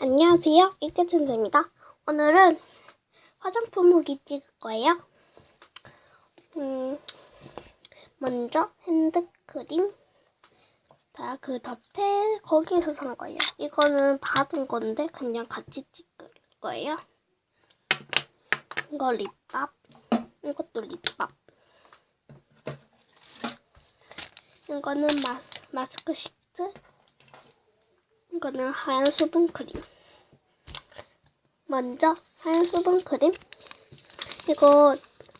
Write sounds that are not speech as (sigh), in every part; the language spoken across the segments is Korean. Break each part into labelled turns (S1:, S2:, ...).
S1: 안녕하세요. 이태춘입니다. 오늘은 화장품 후기 찍을 거예요. 음, 먼저 핸드크림. 자, 그 덮에 거기에서 산 거예요. 이거는 받은 건데 그냥 같이 찍을 거예요. 이거 립밥. 이것도 립밥. 이거는 마, 마스크 식트. 이거는 하얀 수분 크림. 먼저 하얀 수분 크림. 이거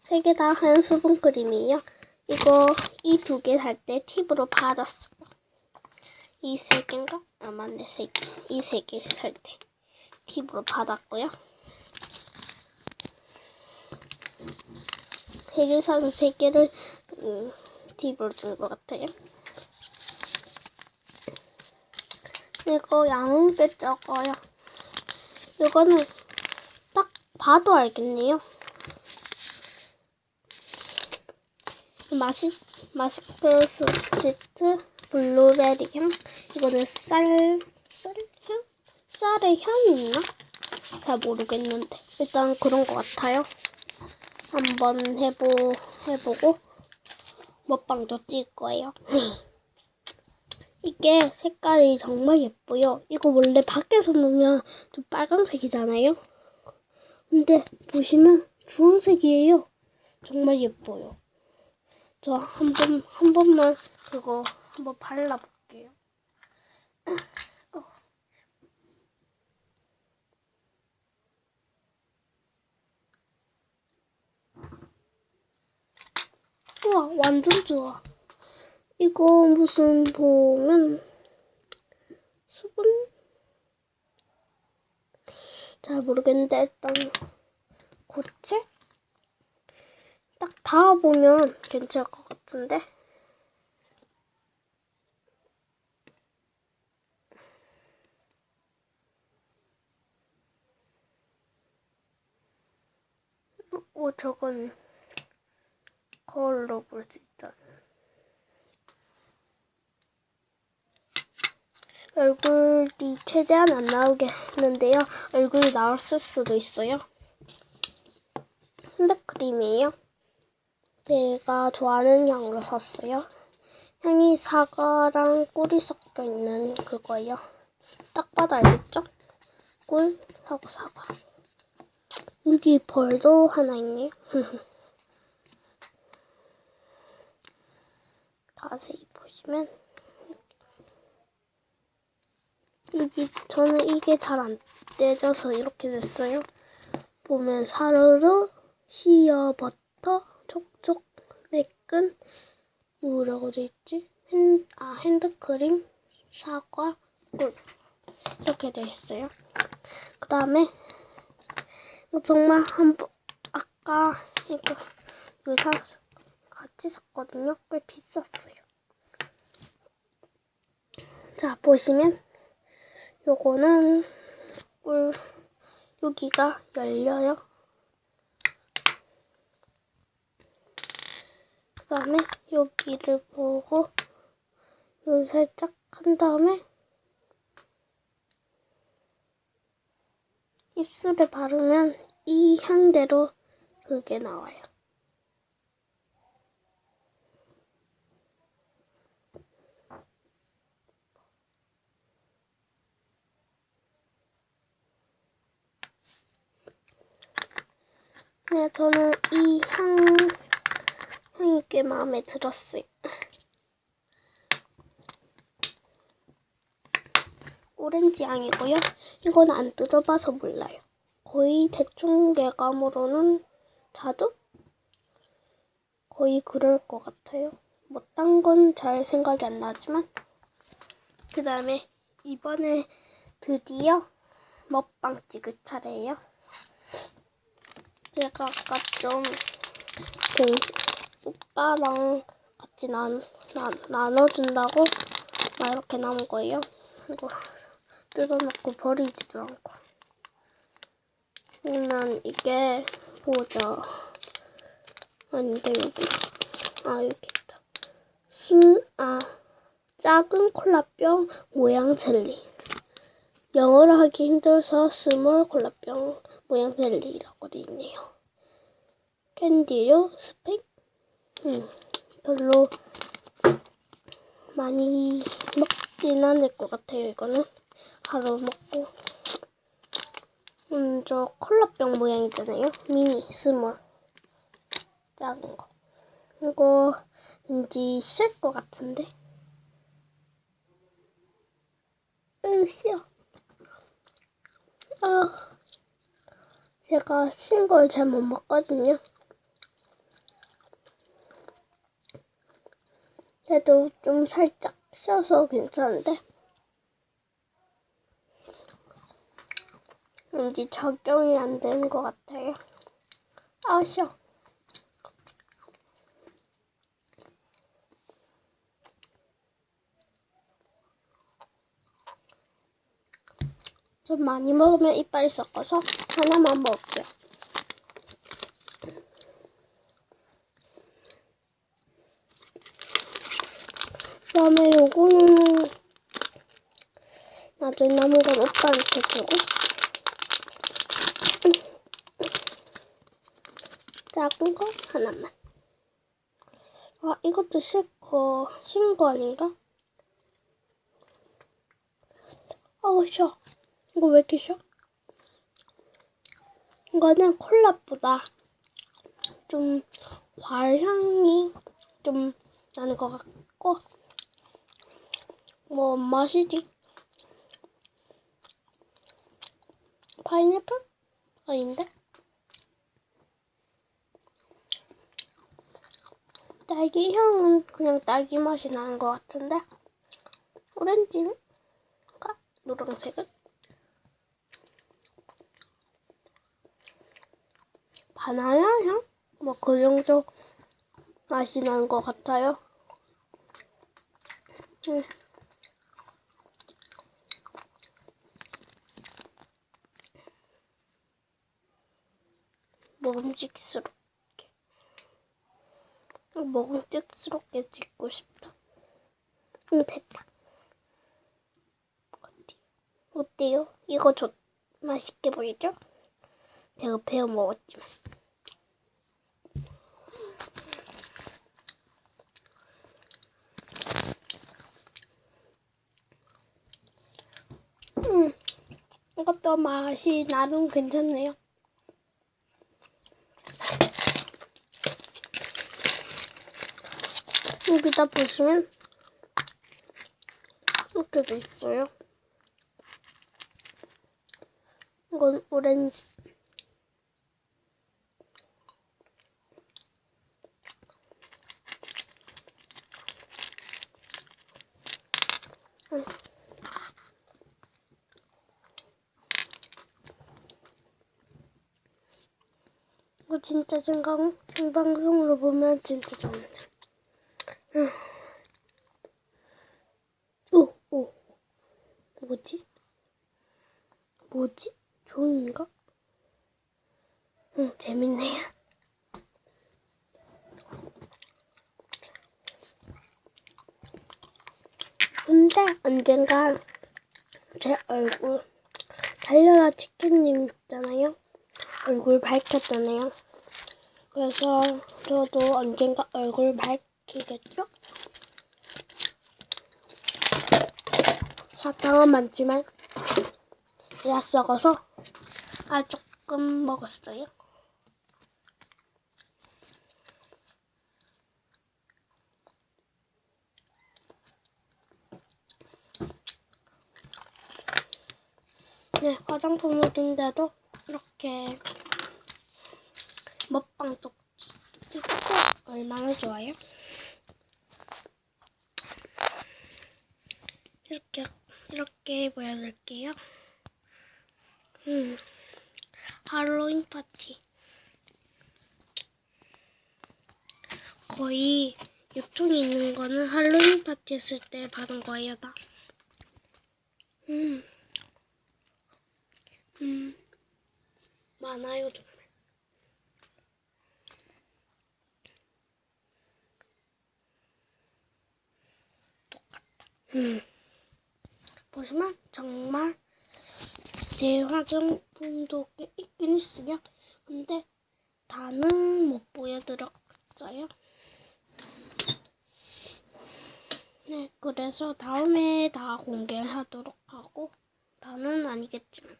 S1: 세 개 다 하얀 수분 크림이에요. 이거 이 두 개 살 때 팁으로 받았어요. 이세 개인가? 아 맞네 세 개. 이 세 개 살 때 팁으로 받았고요. 세 개 사서 세 개를 음, 팁으로 준 것 같아요. 이거 양은 꽤 적어요. 이거는 딱 봐도 알겠네요. 마시, 마스크 시트 블루베리 향. 이거는 쌀, 쌀 향? 쌀의 향이 있나? 잘 모르겠는데. 일단 그런 것 같아요. 한번 해보, 해보고 먹방도 찍을 거예요. (laughs) 이게 색깔이 정말 예뻐요. 이거 원래 밖에서 놓으면 좀 빨강색이잖아요. 근데 보시면 주황색이에요. 정말 예뻐요. 저 한 번, 한 번만 그거 한번 발라볼게요. 어. 우와, 완전 좋아. 이거 무슨 보면 수분? 잘 모르겠는데 일단 고체? 딱 닿아보면 괜찮을 것 같은데? 오 저건 거울로 볼 수. 얼굴이 최대한 안 나오게 했는데요. 얼굴이 나왔을 수도 있어요. 핸드크림이에요. 제가 좋아하는 향으로 샀어요. 향이 사과랑 꿀이 섞여 있는 그거예요. 딱 봐도 알겠죠? 꿀, 하고 사과. 여기 벌도 하나 있네요. (laughs) 자세히 보시면 여기 저는 이게 잘 안 떼져서 이렇게 됐어요. 보면 사르르 시어 버터 촉촉 매끈 뭐라고 돼 있지? 핸, 아 핸드크림 사과 꿀 이렇게 돼 있어요. 그 다음에 정말 한번 아까 이거 이거 사 같이 샀거든요. 꽤 비쌌어요. 자 보시면 요거는 꿀 여기가 열려요. 그 다음에 여기를 보고 여기 살짝 한 다음에 입술에 바르면 이 향대로 그게 나와요. 네, 저는 이 향, 향이 꽤 마음에 들었어요. 오렌지 향이고요. 이건 안 뜯어봐서 몰라요. 거의 대충 예감으로는 자두? 거의 그럴 것 같아요. 뭐 딴 건 잘 생각이 안 나지만 그 다음에 이번에 드디어 먹방 찍을 차례예요. 제가 아까 좀 그 오빠랑 같이 나, 나, 나눠준다고 막 이렇게 남은 거예요. 이거 뜯어놓고 버리지도 않고. 그러면 이게 보자. 아닌데 여기 아 여기 있다. 스, 아 작은 콜라병 모양 젤리. 영어로 하기 힘들어서 스몰 콜라병 모양 젤리라고 돼 있네요. 캔디류 스펙? 음, 별로 많이 먹진 않을 것 같아요. 이거는 하루 먹고. 음, 저 콜라병 모양이잖아요. 미니, 스몰. 작은 거. 이거 왠지 쉴것 같은데. 으, 싫어. 아, 제가 신 걸 잘 못 먹거든요. 그래도 좀 살짝 쉬어서 괜찮은데. 왠지 적용이 안 되는 것 같아요. 아, 쉬어. 좀 많이 먹으면 이빨이 썩어서 하나만 먹을게요. 그 다음에 요거는 나중에 남은 건 오빠한테 주고 작은 거 하나만. 아 이것도 싫고 싫은 거 아닌가? 어우 쉬어. 이거 왜 이렇게 쉬어? 이거는 콜라보다 좀 과향이 좀 나는 것 같고 뭐 맛이지? 파인애플? 아닌데? 딸기 향은 그냥 딸기 맛이 나는 것 같은데 오렌지가 노란색은 바나나 향? 뭐 그 정도 맛이 나는 것 같아요. 음. 먹음직스럽게 먹음직스럽게 찍고 싶다. 응 됐다. 어때? 어때요? 이거 좋 맛있게 보이죠? 제가 배워 먹었지만. 음, 이것도 맛이 나름 괜찮네요. 여기다 보시면 이렇게 돼 있어요. 이건 오렌지. 이거 진짜 생방, 생방송으로 보면 진짜 좋은데. 음. 오, 오. 뭐지? 뭐지? 좋은가? 응, 재밌네요. 근데 언젠간 제 얼굴 달려라 치킨님 있잖아요. 얼굴 밝혔잖아요. 그래서 저도 언젠가 얼굴 밝히겠죠? 사탕은 많지만 야 썩어서 아 조금 먹었어요. 네, 화장품 묻인데도 이렇게 먹방도 찍고 얼마나 좋아요? 이렇게 이렇게 보여드릴게요. 음, 할로윈 파티 거의 유통이 있는 거는 할로윈 파티 했을 때 받은 거예요, 다. 음, 음, 많아요 정말. 똑같다. 음. 보시면 정말 제 화장품도 꽤 있긴 있어요. 근데 다는 못 보여드렸어요. 네, 그래서 다음에 다 공개하도록 하고 다는 아니겠지만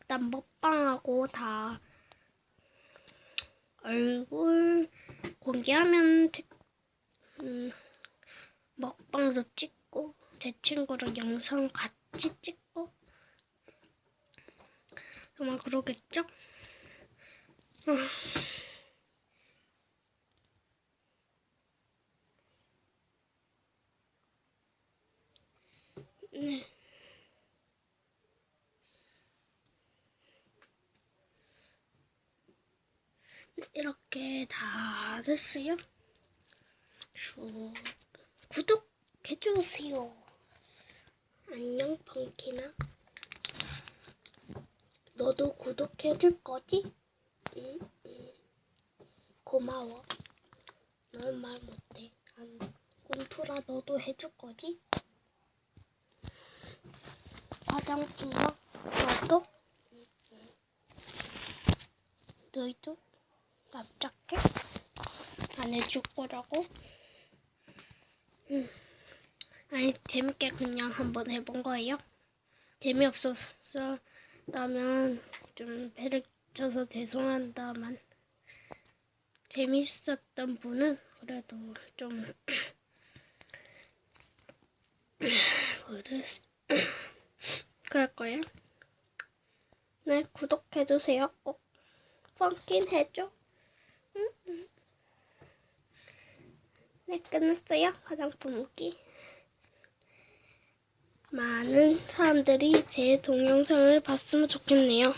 S1: 일단 먹방하고 다 얼굴 공개하면 태- 음, 먹방도 찍고 제 친구랑 영상 같이 찍고 아마 그러겠죠? 음. 네. 네, 이렇게 다 됐어요. 쭉 구독해주세요. 안녕, 펑키나. 너도 구독해줄 거지? 응, 응. 고마워. 넌 말 못해. 안, 꿈투라 너도 해줄 거지? 화장품도 너도? 너희도 납작해? 안 해줄 거라고? 음. 아니 재밌게 그냥 한번 해본 거예요. 재미없었다면 좀 배를 쳐서 죄송한다만 재밌었던 분은 그래도 좀 (clears throat) (clears throat) 그럴 거예요. 네 구독해주세요 꼭. 펑킨 해줘. 응, 응. 네 끝났어요 화장품 먹기. 많은 사람들이 제 동영상을 봤으면 좋겠네요.